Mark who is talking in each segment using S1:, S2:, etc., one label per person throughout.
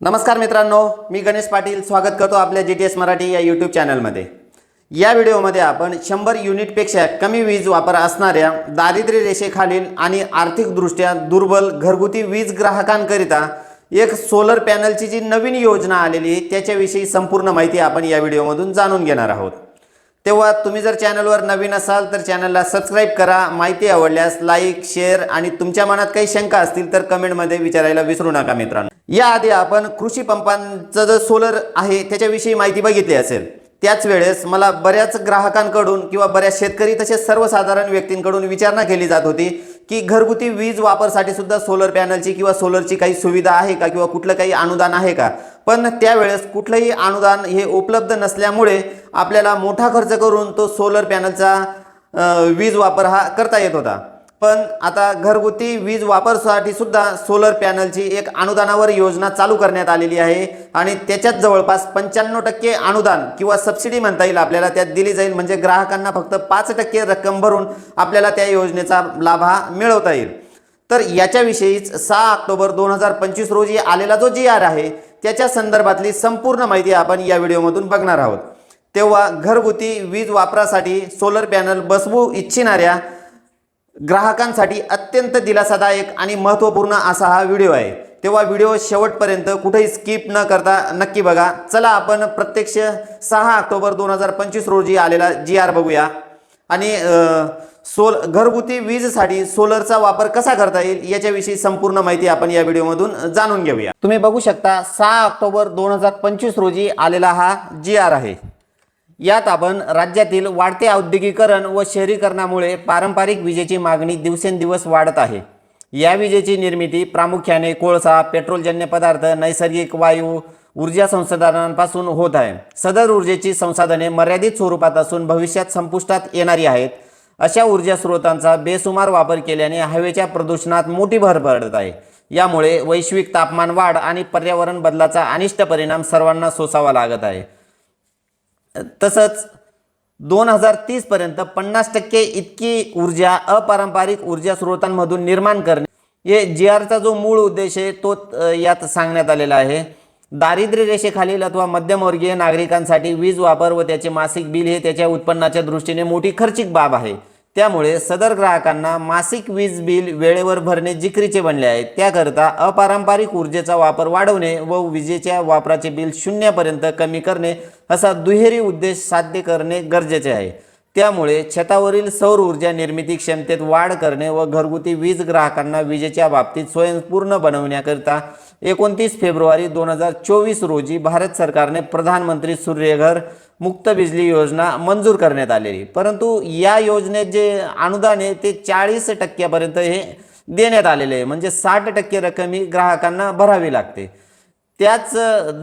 S1: नमस्कार मित्रांनो मी गणेश पाटील. स्वागत करतो आपल्या जी टी एस मराठी या यूट्यूब चॅनलमध्ये या व्हिडिओमध्ये आपण शंभर युनिटपेक्षा कमी वीज वापर असणाऱ्या दारिद्र्य रेषेखालील आणि आर्थिकदृष्ट्या दुर्बल घरगुती वीज ग्राहकांकरिता एक सोलर पॅनलची जी नवीन योजना आलेली आहे त्याच्याविषयी संपूर्ण माहिती आपण या व्हिडिओमधून जाणून घेणार आहोत. तेव्हा तुम्ही जर चॅनलवर नवीन असाल तर चॅनलला सबस्क्राईब करा. माहिती आवडल्यास लाईक शेअर आणि तुमच्या मनात काही शंका असतील तर कमेंटमध्ये विचारायला विसरू नका मित्रांनो. याआधी आपण कृषी पंपांचं जो सोलर आहे त्याच्याविषयी माहिती बघितली असेल. त्याच वेळेस मला बऱ्याच ग्राहकांकडून किंवा बऱ्याच शेतकरी तसेच सर्वसाधारण व्यक्तींकडून विचारणा केली जात होती की घरगुती वीज वापरसाठी सुद्धा सोलर पॅनलची किंवा सोलरची काही सुविधा आहे का किंवा कुठलं काही अनुदान आहे का? पण त्यावेळेस कुठलंही अनुदान हे उपलब्ध नसल्यामुळे आपल्याला मोठा खर्च करून तो सोलर पॅनलचा वीज वापर हा करता येत होता. पण आता घरगुती वीज वापरसाठी सुद्धा सोलर पॅनलची एक अनुदानावर योजना चालू करण्यात आलेली आहे. आणि त्याच्यात जवळपास पंच्याण्णव टक्के अनुदान किंवा सबसिडी म्हणता येईल आपल्याला त्यात दिली जाईल. म्हणजे ग्राहकांना फक्त पाच टक्के रक्कम भरून आपल्याला त्या योजनेचा लाभ हा मिळवता येईल. तर याच्याविषयीच सहा ऑक्टोबर दोन हजार पंचवीस रोजी आलेला जो जी आर आहे त्याच्या संदर्भातली संपूर्ण माहिती आपण या व्हिडिओमधून बघणार आहोत. तेव्हा घरगुती वीज वापरासाठी सोलर पॅनल बसवू इच्छिणाऱ्या ग्राहकांसाठी अत्यंत दिलासादायक आणि महत्त्वपूर्ण असा हा व्हिडिओ आहे. तेव्हा व्हिडिओ शेवटपर्यंत कुठेही स्किप न करता नक्की बघा. चला आपण प्रत्यक्ष सहा ऑक्टोबर दोन हजार पंचवीस रोजी आलेला जी आर बघूया. आणि सोल घरगुती वीजसाठी सोलरचा वापर कसा करता येईल याच्याविषयी संपूर्ण माहिती आपण या व्हिडिओमधून जाणून घेऊया. तुम्ही बघू शकता सहा ऑक्टोबर दोन हजार पंचवीस रोजी आलेला हा जी आर आहे. यात आपण राज्यातील वाढते औद्योगिकरण व शहरीकरणामुळे पारंपरिक विजेची मागणी दिवसेंदिवस वाढत आहे. या विजेची निर्मिती प्रामुख्याने कोळसा पेट्रोलजन्य पदार्थ नैसर्गिक वायू ऊर्जा संसाधनांपासून होत आहे. सदर ऊर्जेची संसाधने मर्यादित स्वरूपात असून भविष्यात संपुष्टात येणारी आहेत. अशा ऊर्जा स्रोतांचा बेसुमार वापर केल्याने हवेच्या प्रदूषणात मोठी भर पडत आहे. यामुळे वैश्विक तापमान वाढ आणि पर्यावरण बदलाचा अनिष्ट परिणाम सर्वांना सोसावा लागत आहे. तसंच दोन हजार तीसपर्यंत पन्नास टक्के इतकी ऊर्जा अपारंपरिक ऊर्जा स्रोतांमधून निर्माण करणे. हे जी आरचा जो मूळ उद्देश आहे तो यात सांगण्यात आलेला आहे. दारिद्र्य रेषेखालील अथवा मध्यमवर्गीय नागरिकांसाठी वीज वापर व त्याचे मासिक बिल हे त्याच्या उत्पन्नाच्या दृष्टीने मोठी खर्चिक बाब आहे. त्यामुळे सदर ग्राहकांना मासिक वीज बिल वेळेवर भरणे जिकरीचे बनले आहे. त्याकरता अपारंपरिक ऊर्जेचा वापर वाढवणे व विजेच्या वापराचे बिल शून्यापर्यंत कमी करणे असा दुहेरी उद्देश साध्य करणे गरजेचे आहे. त्यामुळे छतावरील सौर ऊर्जा निर्मिती क्षमतेत वाढ करणे व घरगुती वीज ग्राहकांना विजेच्या बाबतीत स्वयंपूर्ण बनवण्याकरिता एकोणतीस फेब्रुवारी दोन हजार चोवीस रोजी भारत सरकारने प्रधानमंत्री सूर्यघर मुक्त बिजली योजना मंजूर करण्यात आलेली. परंतु या योजनेत जे अनुदान आहे ते चाळीस टक्क्यापर्यंत हे देण्यात आलेले आहे. म्हणजे साठ टक्के रक्कम ही ग्राहकांना भरावी लागते. त्याच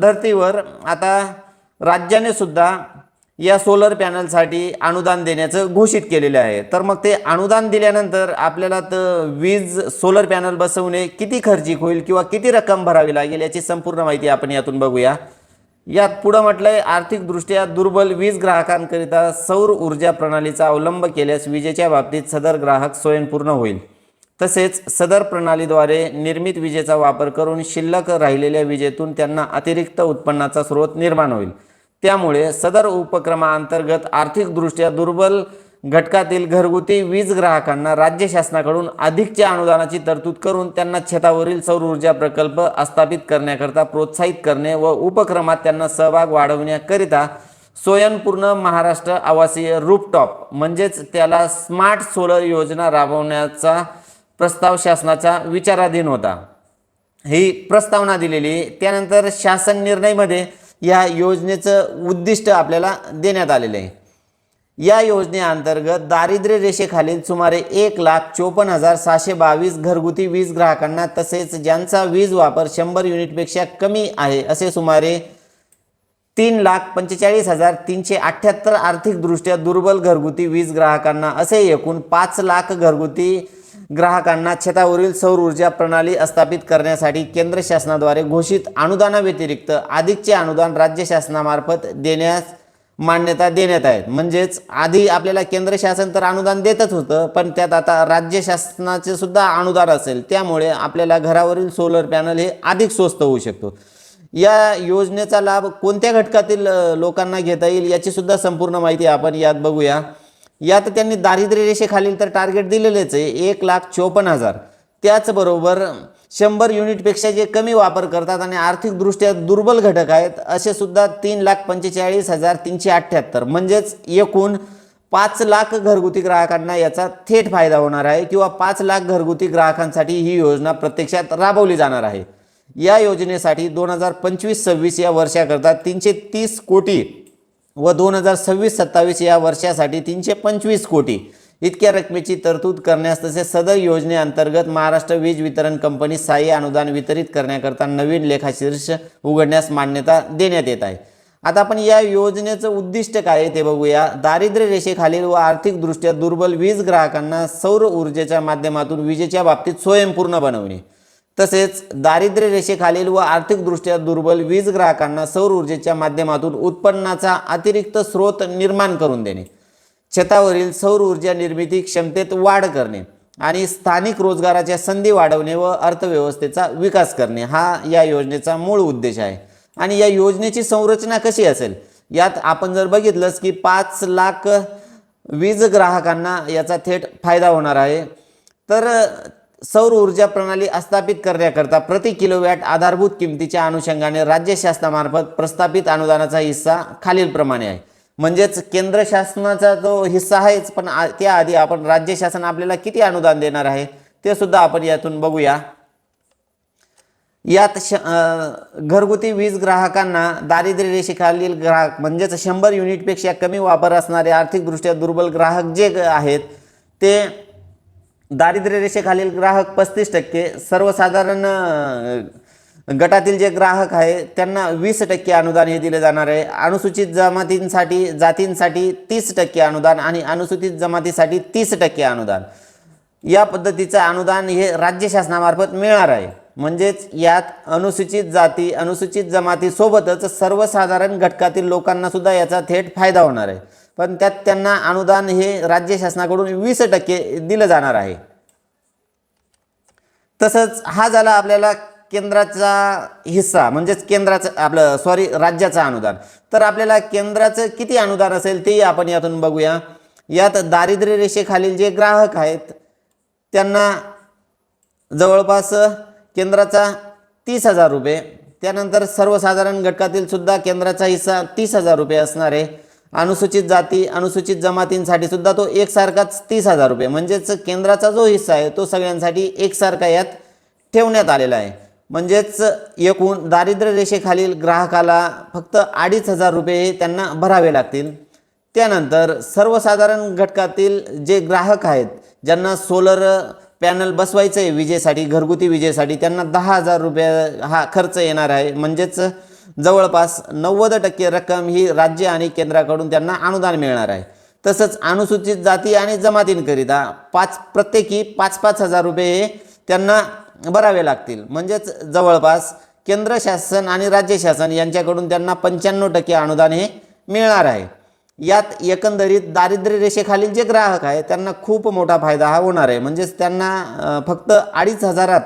S1: धर्तीवर आता राज्याने सुद्धा या सोलर पॅनलसाठी अनुदान देण्याचं घोषित केलेलं आहे. तर मग ते अनुदान दिल्यानंतर आपल्याला तर वीज सोलर पॅनल बसवणे किती खर्चिक होईल किंवा किती रक्कम भरावी लागेल याची संपूर्ण माहिती आपण यातून बघूया. यात पुढं म्हटलंय आर्थिकदृष्ट्या दुर्बल वीज ग्राहकांकरिता सौर ऊर्जा प्रणालीचा अवलंब केल्यास विजेच्या बाबतीत सदर ग्राहक स्वयंपूर्ण होईल. तसेच सदर प्रणालीद्वारे निर्मित विजेचा वापर करून शिल्लक राहिलेल्या विजेतून त्यांना अतिरिक्त उत्पन्नाचा स्रोत निर्माण होईल. त्यामुळे सदर उपक्रमाअंतर्गत आर्थिकदृष्ट्या दुर्बल घटकातील घरगुती वीज ग्राहकांना राज्य शासनाकडून अधिकच्या अनुदानाची तरतूद करून त्यांना छतावरील सौर ऊर्जा प्रकल्प स्थापित करण्याकरता प्रोत्साहित करणे व उपक्रमात त्यांना सहभाग वाढवण्याकरिता स्वयंपूर्ण महाराष्ट्र आवासीय रूपटॉप म्हणजेच त्याला स्मार्ट सोलर योजना राबवण्याचा प्रस्ताव शासनाचा विचाराधीन होता. ही प्रस्तावना दिलेली त्यानंतर शासन निर्णयमध्ये या योजनेचं उद्दिष्ट आपल्याला देण्यात आलेलं आहे. या योजनेअंतर्गत दारिद्र्य रेषेखालील सुमारे एक लाख चोपन्न हजार सहाशे बावीस घरगुती वीज ग्राहकांना तसेच ज्यांचा वीज वापर शंभर युनिटपेक्षा कमी आहे असे सुमारे तीन लाख पंचेचाळीस हजार तीनशे अठ्ठ्याहत्तर आर्थिकदृष्ट्या दुर्बल घरगुती वीज ग्राहकांना असे एकूण पाच लाख घरगुती ग्राहकांना छतावरील सौर ऊर्जा प्रणाली स्थापित करण्यासाठी केंद्र शासनाद्वारे घोषित अनुदानाव्यतिरिक्त अधिकचे अनुदान राज्य शासनामार्फत देण्यास मान्यता देण्यात आहेत म्हणजेच आधी आपल्याला केंद्र शासन तर अनुदान देतच होतं पण त्यात आता राज्य शासनाचे सुद्धा अनुदान असेल त्यामुळे आपल्याला घरावरील सोलर पॅनल हे अधिक स्वस्त होऊ शकतो. या योजनेचा लाभ कोणत्या घटकातील लोकांना घेता येईल याची सुद्धा संपूर्ण माहिती आपण यात बघूया. यात त्यांनी दारिद्र्य रेषेखालील तर टार्गेट दिलेलेच आहे. एक लाख चोपन्न हजार. त्याचबरोबर शंभर युनिटपेक्षा जे कमी वापर करतात आणि आर्थिकदृष्ट्या दुर्बल घटक आहेत असे सुद्धा तीन लाख पंचेचाळीस हजार तीनशे अठ्ठ्याहत्तर. म्हणजेच एकूण पाच लाख घरगुती ग्राहकांना याचा थेट फायदा होणार आहे किंवा पाच लाख घरगुती ग्राहकांसाठी ही योजना प्रत्यक्षात राबवली जाणार आहे. या योजनेसाठी दोन हजार पंचवीस सव्वीस या वर्षाकरता तीनशे तीस कोटी व दोन हजार सव्वीस सत्तावीस या वर्षासाठी तीनशे पंचवीस कोटी. इतक्या रकमेची तरतूद करण्यास तसेच सदर योजनेअंतर्गत महाराष्ट्र वीज वितरण कंपनी सहाय्य अनुदान वितरित करण्याकरता नवीन लेखाशीर्ष उघडण्यास मान्यता देण्यात येत आहे. आता आपण या योजनेचं उद्दिष्ट काय आहे ते बघूया. दारिद्र्य रेषेखालील व आर्थिकदृष्ट्या दुर्बल वीज ग्राहकांना सौर ऊर्जेच्या माध्यमातून विजेच्या बाबतीत स्वयंपूर्ण बनवणे. तसेच दारिद्र्य रेषेखालील व आर्थिकदृष्ट्या दुर्बल वीज ग्राहकांना सौर ऊर्जेच्या माध्यमातून उत्पन्नाचा अतिरिक्त स्रोत निर्माण करून देणे छतावरील सौर ऊर्जा निर्मिती क्षमतेत वाढ करणे आणि स्थानिक रोजगाराच्या संधी वाढवणे व अर्थव्यवस्थेचा विकास करणे हा या योजनेचा मूळ उद्देश आहे. आणि या योजनेची संरचना कशी असेल? यात आपण जर बघितलंच की पाच लाख वीज ग्राहकांना याचा थेट फायदा होणार आहे. तर सौर ऊर्जा प्रणाली स्थापित करण्याकरता प्रति किलोवॅट आधारभूत किमतीच्या अनुषंगाने राज्य शासनामार्फत प्रस्थापित अनुदानाचा हिस्सा खालीलप्रमाणे आहे. म्हणजेच केंद्र शासनाचा जो हिस्सा आहेच पण आ- त्याआधी आपण राज्य शासन आपल्याला किती अनुदान देणार आहे ते सुद्धा आपण यातून बघूया. यात श घरगुती वीज ग्राहकांना दारिद्र्य रेषेखालील ग्राहक म्हणजेच शंभर युनिटपेक्षा कमी वापर असणारे आर्थिकदृष्ट्या दुर्बल ग्राहक जे आहेत ते दारिद्र्य रेषेखालील ग्राहक पस्तीस टक्के सर्वसाधारण गटातील जे ग्राहक आहे त्यांना वीस टक्के अनुदान हे दिले जाणार आहे. अनुसूचित जमातींसाठी जातींसाठी तीस टक्के अनुदान आणि अनुसूचित जमातीसाठी तीस टक्के अनुदान. या पद्धतीचं अनुदान हे राज्य शासनामार्फत मिळणार आहे. म्हणजेच यात अनुसूचित जाती अनुसूचित जमातीसोबतच सर्वसाधारण घटकातील लोकांना सुद्धा याचा थेट फायदा होणार आहे. पण त्यात त्यांना अनुदान हे राज्य शासनाकडून वीस टक्के दिलं जाणार आहे. तसंच हा झाला आपल्याला केंद्राचा हिस्सा म्हणजेच केंद्राचं आपलं सॉरी राज्याचं अनुदान. तर आपल्याला केंद्राचं किती अनुदान असेल तेही आपण यातून बघूया. यात दारिद्र्य रेषेखालील जे ग्राहक आहेत त्यांना जवळपास केंद्राचा तीस हजार रुपये त्यानंतर सर्वसाधारण घटकातील सुद्धा केंद्राचा हिस्सा तीस हजार रुपये असणार आहे. अनुसूचित जाती अनुसूचित जमातींसाठी सुद्धा तो एकसारखाच तीस हजार रुपये. म्हणजेच केंद्राचा जो हिस्सा आहे तो सगळ्यांसाठी एकसारखा यात ठेवण्यात आलेला आहे. म्हणजेच एकूण दारिद्र्य रेषेखालील ग्राहकाला फक्त अडीच हजार रुपये हे त्यांना भरावे लागतील. त्यानंतर सर्वसाधारण घटकातील जे ग्राहक आहेत ज्यांना सोलर पॅनल बसवायचं आहे विजेसाठी घरगुती विजेसाठी त्यांना दहा हजार रुपये हा खर्च येणार आहे. म्हणजेच जवळपास नव्वद टक्के रक्कम ही राज्य आणि केंद्राकडून त्यांना अनुदान मिळणार आहे. तसंच अनुसूचित जाती आणि जमातींकरिता पाच प्रत्येकी पाच पाच हजार रुपये हे त्यांना भरावे लागतील. म्हणजेच जवळपास केंद्र शासन आणि राज्य शासन यांच्याकडून त्यांना पंच्याण्णव टक्के अनुदान हे मिळणार आहे. यात एकंदरीत दारिद्र्य रेषेखालील जे ग्राहक आहे त्यांना खूप मोठा फायदा हा होणार आहे. म्हणजेच त्यांना फक्त अडीच हजारात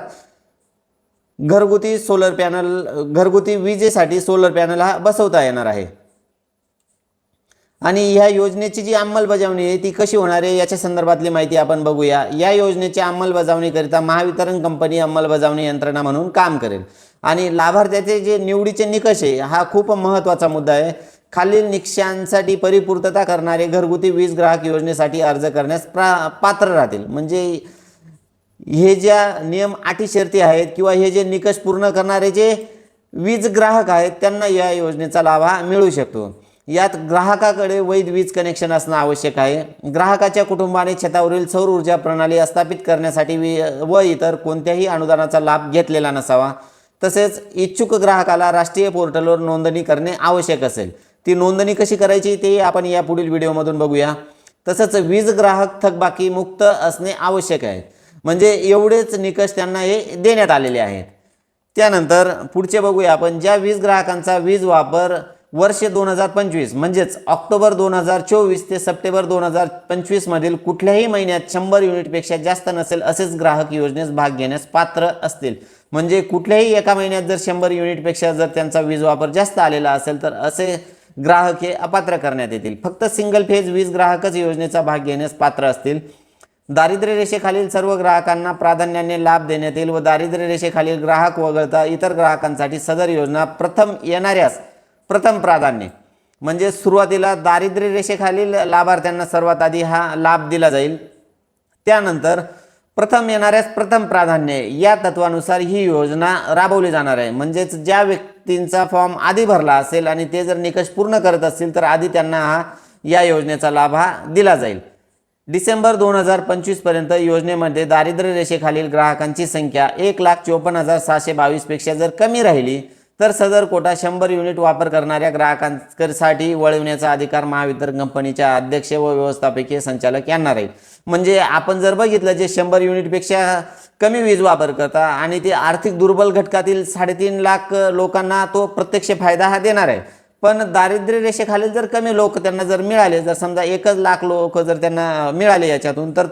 S1: घरगुती सोलर पॅनल घरगुती विजेसाठी सोलर पॅनल हा बसवता येणार आहे. आणि ह्या योजनेची जी अंमलबजावणी आहे ती कशी होणार आहे याच्या संदर्भातली माहिती आपण बघूया. या योजनेची अंमलबजावणीकरिता महावितरण कंपनी अंमलबजावणी यंत्रणा म्हणून काम करेल. आणि लाभार्थ्याचे जे निवडीचे निकष आहे हा खूप महत्त्वाचा मुद्दा आहे. खालील निकषांसाठी परिपूर्तता करणारे घरगुती वीज ग्राहक योजनेसाठी अर्ज करण्यास प्रा पात्र राहतील. म्हणजे हे ज्या नियम अटी शर्ती आहेत किंवा हे जे निकष पूर्ण करणारे जे वीज ग्राहक आहेत त्यांना या योजनेचा लाभ हा मिळू शकतो. यात ग्राहकाकडे वैध वीज कनेक्शन असणं आवश्यक आहे. ग्राहकाच्या कुटुंबाने छतावरील सौर ऊर्जा प्रणाली स्थापित करण्यासाठी वी व इतर कोणत्याही अनुदानाचा लाभ घेतलेला नसावा. तसेच इच्छुक ग्राहकाला राष्ट्रीय पोर्टलवर नोंदणी करणे आवश्यक असेल. ती नोंदणी कशी करायची ते आपण या पुढील व्हिडिओमधून बघूया. तसंच वीज ग्राहक थकबाकी मुक्त असणे आवश्यक आहे. म्हणजे एवढेच निकष त्यांना हे देण्यात आलेले आहेत. त्यानंतर पुढचे बघूया आपण ज्या वीज ग्राहकांचा वीज वापर वर्ष दोन हजार पंचवीस म्हणजेच ऑक्टोबर दोन हजार चोवीस ते सप्टेंबर दोन हजार पंचवीसमधील कुठल्याही महिन्यात शंभर युनिटपेक्षा जास्त नसेल असेच ग्राहक योजनेस भाग घेण्यास पात्र असतील. म्हणजे कुठल्याही एका महिन्यात जर शंभर युनिटपेक्षा जर त्यांचा वीज वापर जास्त आलेला असेल तर असे ग्राहक हे अपात्र करण्यात येतील. फक्त सिंगल फेज वीज ग्राहकच योजनेचा भाग घेण्यास पात्र असतील. दारिद्र्य रेषेखालील सर्व ग्राहकांना प्राधान्याने लाभ देण्यात येईल व दारिद्र्य रेषेखालील ग्राहक वगळता इतर ग्राहकांसाठी सदर योजना प्रथम येणाऱ्यास प्रथम प्राधान्य. म्हणजे सुरुवातीला दारिद्र्य रेषेखालील लाभार्थ्यांना सर्वात आधी हा लाभ दिला जाईल. त्यानंतर प्रथम येणाऱ्यास प्रथम प्राधान्य. या तत्वानुसार ही योजना राबवली जाणार आहे. म्हणजेच ज्या व्यक्तींचा फॉर्म आधी भरला असेल आणि ते जर निकष पूर्ण करत असतील तर आधी त्यांना हा या योजनेचा लाभ हा दिला जाईल. डिसेंबर दोन हजार पंचवीसपर्यंत योजनेमध्ये दारिद्र्य रेषेखालील ग्राहकांची संख्या एक लाख चोपन्न हजार सहाशे बावीसपेक्षा जर कमी राहिली तर सदर कोटा शंभर युनिट वापर करणाऱ्या ग्राहकांसाठी वळविण्याचा अधिकार महावितरण कंपनीच्या अध्यक्ष व व्यवस्थापकीय संचालक यांना राहील. म्हणजे आपण जर बघितलं जे शंभर युनिटपेक्षा कमी वीज वापर करता आणि ते आर्थिक दुर्बल घटकातील साडेतीन लाख लोकांना तो प्रत्यक्ष फायदा हा देणार आहे पण दारिद्र्य रेषेखालील जर कमी लोक त्यांना जर मिळाले जर समजा एकच लाख लोक जर त्यांना मिळाले याच्यातून तर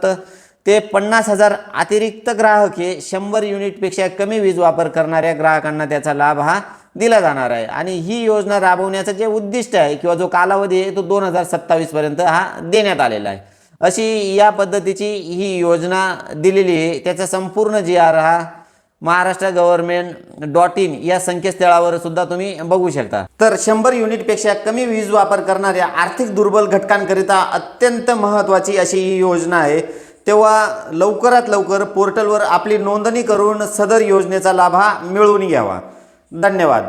S1: ते पन्नास हजार अतिरिक्त ग्राहक हे शंभर युनिटपेक्षा कमी वीज वापर करणाऱ्या ग्राहकांना त्याचा लाभ हा दिला जाणार आहे. आणि ही योजना राबवण्याचं जे उद्दिष्ट आहे किंवा जो कालावधी आहे तो दोन हजार सत्तावीसपर्यंत हा देण्यात आलेला आहे. अशी या पद्धतीची ही योजना दिलेली आहे. त्याचा संपूर्ण जी आर हा महाराष्ट्र गव्हर्नमेंट डॉट इन या संकेतस्थळावर सुद्धा तुम्ही बघू शकता. तर शंभर युनिटपेक्षा कमी वीज वापर करणाऱ्या आर्थिक दुर्बल घटकांकरिता अत्यंत महत्त्वाची अशी ही योजना आहे. तेव्हा लवकरात लवकर पोर्टलवर आपली नोंदणी करून सदर योजनेचा लाभ हा मिळवून घ्यावा. धन्यवाद.